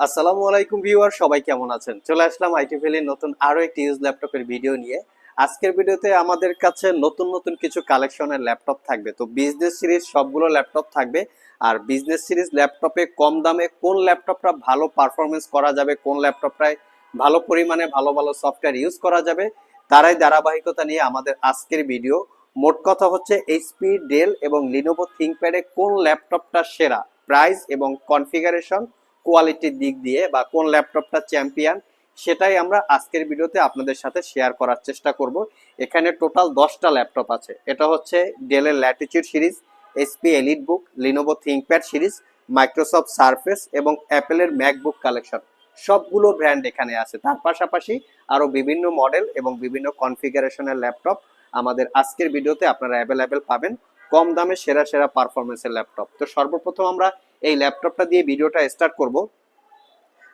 আসসালামু আলাইকুম ভিউয়ার, সবাই কেমন আছেন? চলে আসলাম আইটি ভ্যালির নতুন আরও একটি ইউজ ল্যাপটপের ভিডিও নিয়ে। আজকের ভিডিওতে আমাদের কাছে নতুন নতুন কিছু কালেকশনের ল্যাপটপ থাকবে। তো বিজনেস সিরিজ সবগুলো ল্যাপটপ থাকবে। আর বিজনেস সিরিজ ল্যাপটপে কম দামে কোন ল্যাপটপটা ভালো পারফরমেন্স করা যাবে, কোন ল্যাপটপটায় ভালো পরিমাণে ভালো ভালো সফটওয়্যার ইউজ করা যাবে, তারাই ধারাবাহিকতা নিয়ে আমাদের আজকের ভিডিও। মোট কথা হচ্ছে এইচপি ডেল এবং লিনোভো থিংকপ্যাডে কোন ল্যাপটপটা সেরা? প্রাইস এবং কনফিগারেশন কোয়ালিটির দিক দিয়ে বা কোন ল্যাপটপটা চ্যাম্পিয়ন সেটাই আমরা আজকের ভিডিওতে আপনাদের সাথে শেয়ার করার চেষ্টা করব। এখানে টোটাল দশটা ল্যাপটপ আছে। এটা হচ্ছে ডেলের latitude series HP elite book Lenovo ThinkPad series Microsoft Surface এবং অ্যাপেলের ম্যাকবুক কালেকশন সবগুলো ব্র্যান্ড এখানে আছে। তার পাশাপাশি আরও বিভিন্ন মডেল এবং বিভিন্ন কনফিগারেশনের ল্যাপটপ আমাদের আজকের ভিডিওতে আপনারা অ্যাভেলেবেল পাবেন। কম দামে সেরা সেরা পারফরমেন্সের ল্যাপটপ তো সর্বপ্রথম আমরা এই ল্যাপটপটা দিয়ে ভিডিওটা স্টার্ট করব।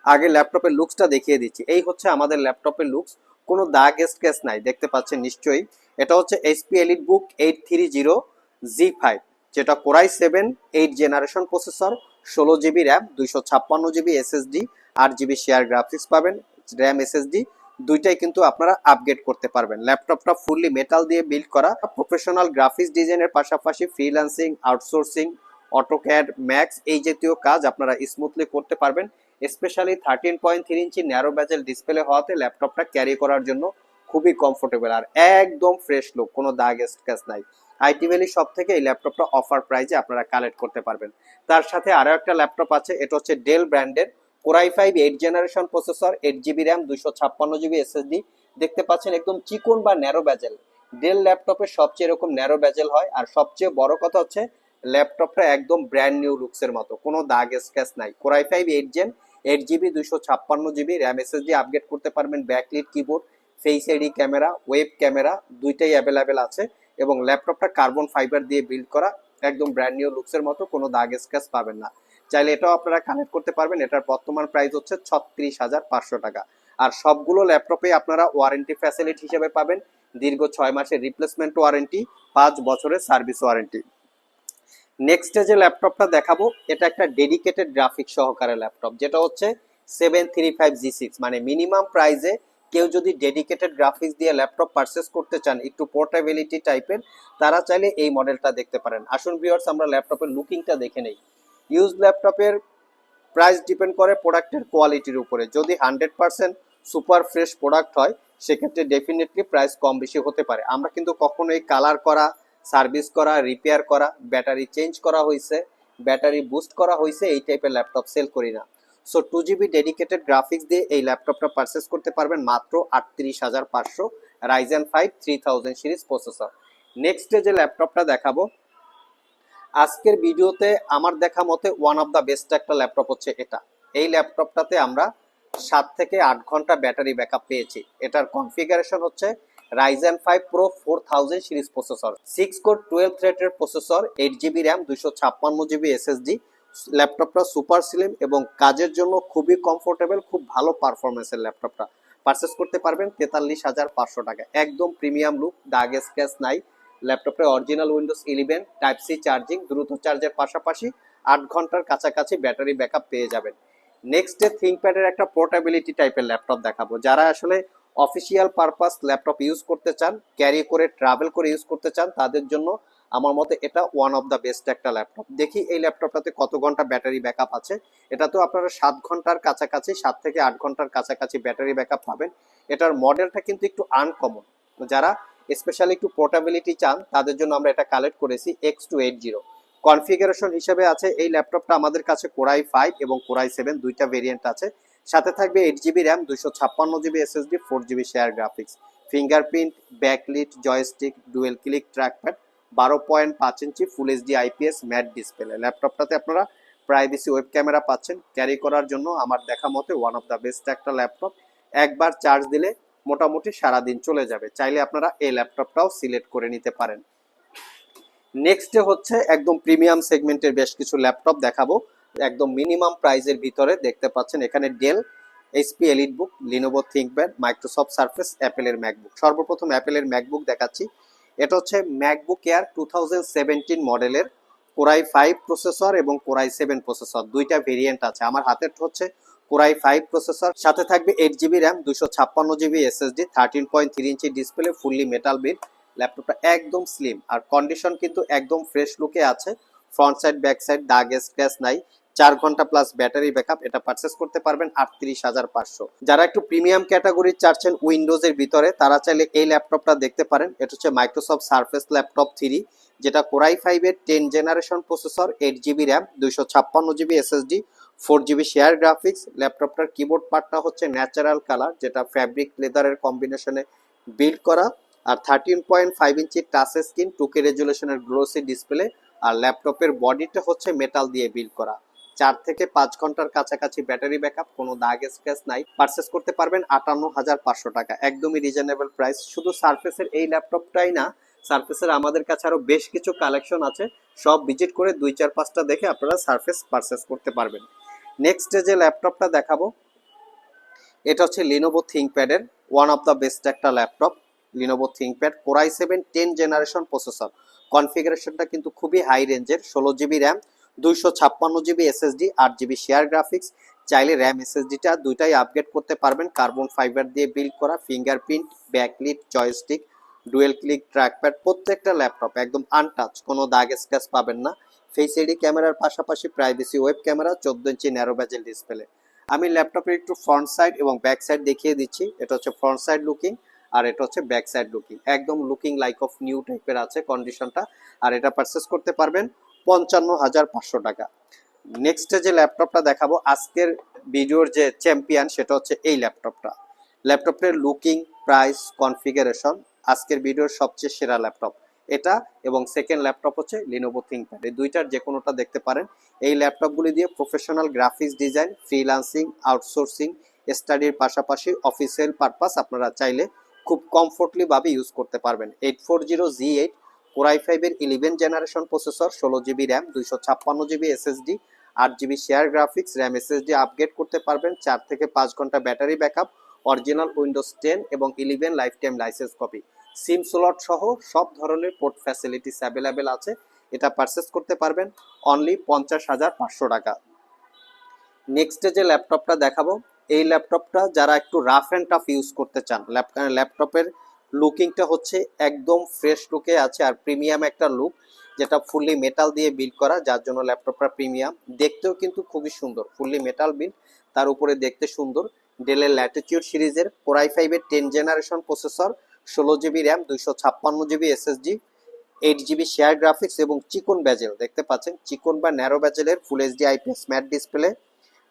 আগে ল্যাপটপের লুকসটা দেখিয়ে দিচ্ছি। এই হচ্ছে আমাদের ল্যাপটপের লুকস কোনো দাগ স্কেচ নাই, দেখতে পাচ্ছেন নিশ্চয়ই। এটা হচ্ছে HP elite book eight three zero G five যেটা core i seven eight generation processor ষোলো জিবি র্যাম দুইশো ছাপ্পান্ন জিবি এসএসডি আট জিবি শেয়ার গ্রাফিক্স পাবেন র্যাম এসএসডি দুইটাই কিন্তু আপনারা আপগ্রেড করতে পারবেন। ল্যাপটপটা ফুললি মেটাল দিয়ে বিল্ড করা প্রফেশনাল গ্রাফিক্স ডিজাইনের পাশাপাশি ফ্রিল্যান্সিং আউটসোর্সিং অটোক্যাড ম্যাক্স এই জাতীয় কাজ আপনারা স্মুথলি করতে পারবেন specially thirteen point three inch narrow bezel display হওয়াতে ল্যাপটপটা ক্যারি করার জন্য খুবই কমফোর্টেবল আর একদম ফ্রেশ লুক কোনো দাগ স্ক্যাচ নাই। আইটি ভ্যালি সব থেকে এই ল্যাপটপটা অফার প্রাইজে আপনারা কালেক্ট করতে পারবেন। তার সাথে আরও একটা ল্যাপটপ আছে, এটা হচ্ছে ডেল ব্র্যান্ডের core i five eight generation processor eight GB RAM দুশো ছাপ্পান্ন জিবি এসএসডি দেখতে পাচ্ছেন একদম চিকন বা ন্যারো ব্যাজেল ডেল ল্যাপটপে সবচেয়ে এরকম ন্যারো ব্যাজেল হয় আর সবচেয়ে বড় কথা হচ্ছে ল্যাপটপটা একদম ব্র্যান্ড নিউ লুকসের মতো। কোনো দাগ স্ক্যাচ নাই। Core i five eight gen eight GB দুশো ছাপ্পান্ন জিবি র্যাম এসএসডি আপগ্রেড করতে পারবেন backlit keyboard face ID camera web camera দুইটাই অ্যাভেলেবেল আছে। এবং ল্যাপটপটা কার্বন ফাইবার দিয়ে বিল্ড করা, একদম ব্র্যান্ড নিউ লুকসের মতো, কোনো দাগ স্ক্যাচ পাবেন না। চাইলে এটাও আপনারা কানেক্ট করতে পারবেন, এটার বর্তমান প্রাইস হচ্ছে ছত্রিশ হাজার পাঁচশো টাকা। আর সবগুলো ল্যাপটপে আপনারা ওয়ারেন্টি ফ্যাসিলিটি হিসেবে পাবেন, দীর্ঘ ছয় মাসের রিপ্লেসমেন্ট ওয়ারেন্টি পাঁচ বছরের সার্ভিস ওয়ারেন্টি নেক্সট যে ল্যাপটপটা দেখাবো, এটা একটা ডেডিকেটেড গ্রাফিক সহকারে ল্যাপটপ যেটা হচ্ছে seven three five G six মানে মিনিমাম প্রাইসে কেউ যদি ডেডিকেটেড গ্রাফিক্স দিয়ে ল্যাপটপ পারচেস করতে চান, একটু পোর্টেবিলিটি টাইপের তারা চাইলে এই মডেলটা দেখতে পারেন। আসুন ভিউয়ার্স আমরা ল্যাপটপের লুকিংটা দেখে নেই। ইউজ ল্যাপটপের প্রাইস ডিপেন্ড করে প্রোডাক্টের কোয়ালিটির উপরে। যদি hundred percent super fresh product হয়, সেক্ষেত্রে ডেফিনেটলি প্রাইস কম বেশি হতে পারে। আমরা কিন্তু কখনোই কালার করা সার্ভিস করা, রিপেয়ার করা, ব্যাটারি চেঞ্জ করা হয়েছে ব্যাটারি বুস্ট করা হয়েছে এই টাইপের ল্যাপটপ সেল করি না। So two GB dedicated graphics দিয়ে এই ল্যাপটপটা পারচেস করতে পারবেন মাত্র আটত্রিশ হাজার পাঁচশো Ryzen five three thousand series processor next যে ল্যাপটপটা দেখাবো, আজকের ভিডিওতে আমার দেখা মতে ওয়ান অফ দ্য বেস্ট একটা ল্যাপটপ হচ্ছে এটা। এই ল্যাপটপটাতে আমরা সাত থেকে আট ঘণ্টা ব্যাটারি ব্যাকআপ পেয়েছি। এটার কনফিগারেশন হচ্ছে Ryzen five pro four thousand series processor six core twelve থ্রেটের processor eight GB RAM দুশো ছাপ্পান্ন জিবি এসএসডি ল্যাপটপটা সুপার স্লিম এবং কাজের জন্য খুবই কমফোর্টেবল খুব ভালো পারফরমেন্সের ল্যাপটপটা। পারচেস করতে পারবেন তেতাল্লিশ হাজার পাঁচশো টাকা। একদম প্রিমিয়াম লুক দাগ স্ক্যাচ নাই। ল্যাপটপে original Windows eleven type C charging দ্রুত চার্জের পাশাপাশি আট ঘণ্টার কাছাকাছি ব্যাটারি ব্যাকআপ পেয়ে যাবেন। নেক্সট ডে থিঙ্কপ্যাডের একটা পোর্টেবিলিটি টাইপের ল্যাপটপ দেখাবো। যারা আসলে অফিসিয়াল পারপাস ল্যাপটপ ইউজ করতে চান, ক্যারি করে ট্রাভেল করে ইউজ করতে চান, তাদের জন্য আমার মতে এটা ওয়ান অফ দ্য বেস্ট একটা ল্যাপটপ। দেখি এই ল্যাপটপটাতে কত ঘণ্টা ব্যাটারি ব্যাকআপ আছে। এটা তো আপনারা সাত ঘণ্টার কাছাকাছি, সাত থেকে আট ঘণ্টার কাছাকাছি ব্যাটারি ব্যাকআপ পাবেন। এটার মডেলটা কিন্তু একটু আনকমন যারা স্পেশালি একটু পোর্টাবিলিটি চান, তাদের জন্য আমরা এটা কালেক্ট করেছি X two eight zero configuration হিসেবে আছে, এই ল্যাপটপটা আমাদের কাছে কোরাই ফাইভ এবং কোরাই সেভেন দুইটা ভেরিয়েন্ট আছে। সাথে থাকবে এইট জিবি র্যাম দুশো ছাপ্পান্ন GB SSD four GB share graphics fingerprint backlit joystick dual click trackpad বারো পয়েন্ট পাঁচ inch full HD IPS matte display ল্যাপটপটাতে আপনারা প্রাইভেসি ওয়েব ক্যামেরা পাচ্ছেন। ক্যারি করার জন্য আমার দেখা মতে ওয়ান অফ দ্য বেস্ট একটা ল্যাপটপ একবার চার্জ দিলে মোটামুটি সারাদিন চলে যাবে। চাইলে আপনারা এই ল্যাপটপটাও সিলেক্ট করে নিতে পারেন। নেক্সটে হচ্ছে একদম প্রিমিয়াম সেগমেন্টের বেশ কিছু ল্যাপটপ দেখাবো। একদম মিনিমাম প্রাইজের ভিতরে দেখতে পাচ্ছেন, এখানে Dell HP EliteBook Lenovo ThinkPad Microsoft Surface অ্যাপেলের ম্যাকবুক সর্বপ্রথম অ্যাপেলের ম্যাকবুক দেখাচ্ছি। এটা হচ্ছে ম্যাকবুক এয়ার টু মডেলের কোরাই ফাইভ প্রসেসর এবং কোরাই সেভেন প্রসেসর দুইটা ভেরিয়েন্ট আছে। আমার হাতের হচ্ছে কোরাই ফাইভ প্রসেসর সাথে থাকবে এইট জিবি র্যাম দুশো ছাপ্পান্ন GB SSD thirteen point three inch display fully metal build ল্যাপটপটা একদম স্লিম আর কন্ডিশন কিন্তু একদম ফ্রেশ লুকে আছে। ফ্রন্ট সাইড ব্যাক সাইড দাগ স্ক্র্যাচ নাই। চার ঘণ্টা প্লাস ব্যাটারি ব্যাকআপ এটা পারচেস করতে পারবেন আটত্রিশ হাজার পাঁচশো। যারা একটু প্রিমিয়াম ক্যাটাগরির চাচ্ছেন উইন্ডোজের ভিতরে, তারা চাইলে এই ল্যাপটপটা দেখতে পারেন। এটা হচ্ছে মাইক্রোসফট সার্ফেস ল্যাপটপ থ্রি যেটা কোরাই ফাইভের ten generation processor eight GB RAM দুইশো ছাপ্পান্ন GB SSD four GB share graphics ল্যাপটপটার keyboard পার্টটা হচ্ছে ন্যাচারাল কালার যেটা ফ্যাব্রিক লেদারের কম্বিনেশনে বিল্ড করা। আর thirteen point five inch touch screen টুকে রেজুলেশনের গ্লোসি ডিসপ্লে আর ল্যাপটপের বডিটা হচ্ছে মেটাল দিয়ে বিল্ড করা। চার থেকে পাঁচ ঘণ্টার কাছাকাছি ব্যাটারি ব্যাকআপ, কোনো দাগ স্ক্র্যাচ নাই। পারচেস করতে পারবেন আটান্ন হাজার পাঁচশো টাকা। একদমই রিজনেবল প্রাইস শুধু সার্ফেসের এই ল্যাপটপটাই না সার্ফেসের আমাদের কাছে আরও বেশ কিছু কালেকশন আছে। সব ভিজিট করে দুই চার পাঁচটা দেখে আপনারা সার্ফেস পারচেস করতে পারবেন। নেক্সট যে ল্যাপটপটা দেখাবো, এটা হচ্ছে লিনোভো থিঙ্কপ্যাডের ওয়ান অফ দ্য বেস্ট একটা laptop Lenovo ThinkPad core i seven ten generation processor কনফিগারেশনটা কিন্তু খুবই হাই রেঞ্জের ষোলো জিবি র্যাম দুইশো ছাপ্পান্ন জিবি এসএসডি, আট জিবি শেয়ার গ্রাফিক্স চাইলে র্যাম এসএসডিটা দুইটাই আপগ্রেড করতে পারবেন। কার্বন ফাইবার দিয়ে বিল্ড করা fingerprint backlit joystick dual click trackpad প্রত্যেকটা ল্যাপটপ একদম আনটাচ কোনো দাগ স্ক্র্যাচ পাবেন না। ফেস এডি ক্যামেরার পাশাপাশি প্রাইভেসি ওয়েব ক্যামেরা, চোদ্দ ইঞ্চি ন্যারো ব্যাজেল ডিসপ্লে আমি ল্যাপটপের একটু ফ্রন্ট সাইড এবং ব্যাক সাইড দেখিয়ে দিচ্ছি। এটা হচ্ছে ফ্রন্ট সাইড লুকিং আর এটা হচ্ছে ব্যাক সাইড লুকিং একদম লুকিং লাইক অফ নিউ টাইপের আছে কন্ডিশনটা আর এটা পারচেস করতে পারবেন পঞ্চান্ন হাজার পাঁচশো টাকা। নেক্সটে যে ল্যাপটপটা দেখাবো, আজকের ভিডিওর যে চ্যাম্পিয়ন সেটা হচ্ছে এই ল্যাপটপটা। ল্যাপটপের লুকিং প্রাইস কনফিগারেশন আজকের ভিডিওর সবচেয়ে সেরা ল্যাপটপ। এটা এবং সেকেন্ড ল্যাপটপ হচ্ছে লিনোভো থিঙ্কপ্যাড এই দুইটার যে কোনোটা দেখতে পারেন, এই ল্যাপটপগুলি দিয়ে professional graphics design freelancing outsourcing স্টাডির পাশাপাশি অফিসিয়াল পারপাস আপনারা চাইলে খুব কমফোর্টলি ভাবে ইউজ করতে পারবেন। Eight four zero G eight core i ফাইভের ইলেভেন জেনারেশন প্রসেসর ষোলো জিবি র্যাম দুইশো ছাপ্পান্ন জিবি এসএসডি আট GB share graphics RAM SSD upgrade করতে পারবেন, চার থেকে পাঁচ ঘণ্টা battery backup original Windows ten এবং eleven lifetime licence copy SIM slot সহ সব ধরনের পোর্ট ফ্যাসিলিটিস অ্যাভেলেবেল আছে, এটা পারচেস করতে পারবেন অনলি পঞ্চাশ হাজার পাঁচশো টাকা। নেক্সট যে ল্যাপটপটা দেখাবো, এই ল্যাপটপটা যারা একটু রাফ অ্যান্ড টাফ ইউজ করতে চান ল্যাপটপের লুকিংটা হচ্ছে একদম ফ্রেশ লুকে আছে আর প্রিমিয়াম একটা লুক যেটা ফুললি মেটাল দিয়ে বিল্ড করা, যার জন্য ল্যাপটপটা প্রিমিয়াম দেখতেও কিন্তু খুবই সুন্দর ফুললি মেটাল বিল্ড তার উপরে দেখতে সুন্দর। ডেলের ল্যাটিটিউড সিরিজের কোরাই ফাইভের টেন জেনারেশন প্রসেসর ষোলো জিবি র্যাম দুইশো ছাপ্পান্ন GB SSD eight GB share graphics এবং চিকন ব্যাজেল দেখতে পাচ্ছেন, চিকন বা narrow ব্যাজেলের full HD IPS matte display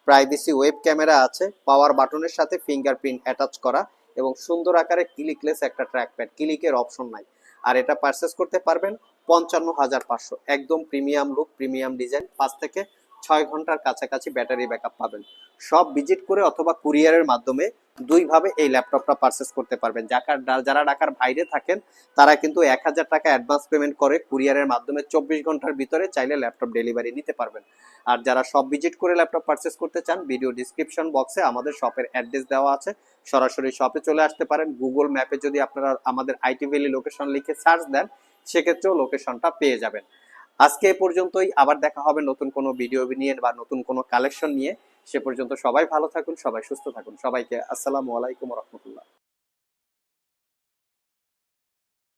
privacy web camera আছে পাওয়ার বাটনের সাথে ফিঙ্গারপ্রিন্ট অ্যাটাচ করা। এবং সুন্দর আকারে ক্লিকলেস একটা ট্র্যাকপ্যাড ক্লিকের অপশন নাই। আর এটা পারচেস করতে পারবেন পঞ্চান্ন হাজার পাঁচশো। একদম প্রিমিয়াম লুক প্রিমিয়াম ডিজাইন পাঁচ থেকে ছয় ঘণ্টার কাছাকাছি ব্যাটারি ব্যাকআপ পাবেন। সব ভিজিট করে অথবা কুরিয়ারের মাধ্যমে দুইভাবে এই ল্যাপটপটা পারচেস করতে পারবেন। যারা যারা ঢাকার বাইরে থাকেন, তারা কিন্তু এক হাজার টাকা অ্যাডভান্স পেমেন্ট করে কুরিয়ারের মাধ্যমে চব্বিশ ঘণ্টার ভিতরে চাইলে ল্যাপটপ ডেলিভারি নিতে পারবেন। আর যারা সব ভিজিট করে ল্যাপটপ পারচেস করতে চান ভিডিও ডিসক্রিপশন বক্সে আমাদের শপের অ্যাড্রেস দেওয়া আছে। সরাসরি শপে চলে আসতে পারেন। গুগল ম্যাপে যদি আপনারা আমাদের আইটি ভ্যালি লোকেশন লিখে সার্চ দেন, সেক্ষেত্রেও লোকেশনটা পেয়ে যাবেন। আজকে এ পর্যন্তই। আবার দেখা হবে নতুন কোনো ভিডিও নিয়ে বা নতুন কোনো কালেকশন নিয়ে। সে পর্যন্ত সবাই ভালো থাকুন সবাই সুস্থ থাকুন। সবাইকে আসসালামু আলাইকুম রহমতুল্লাহ।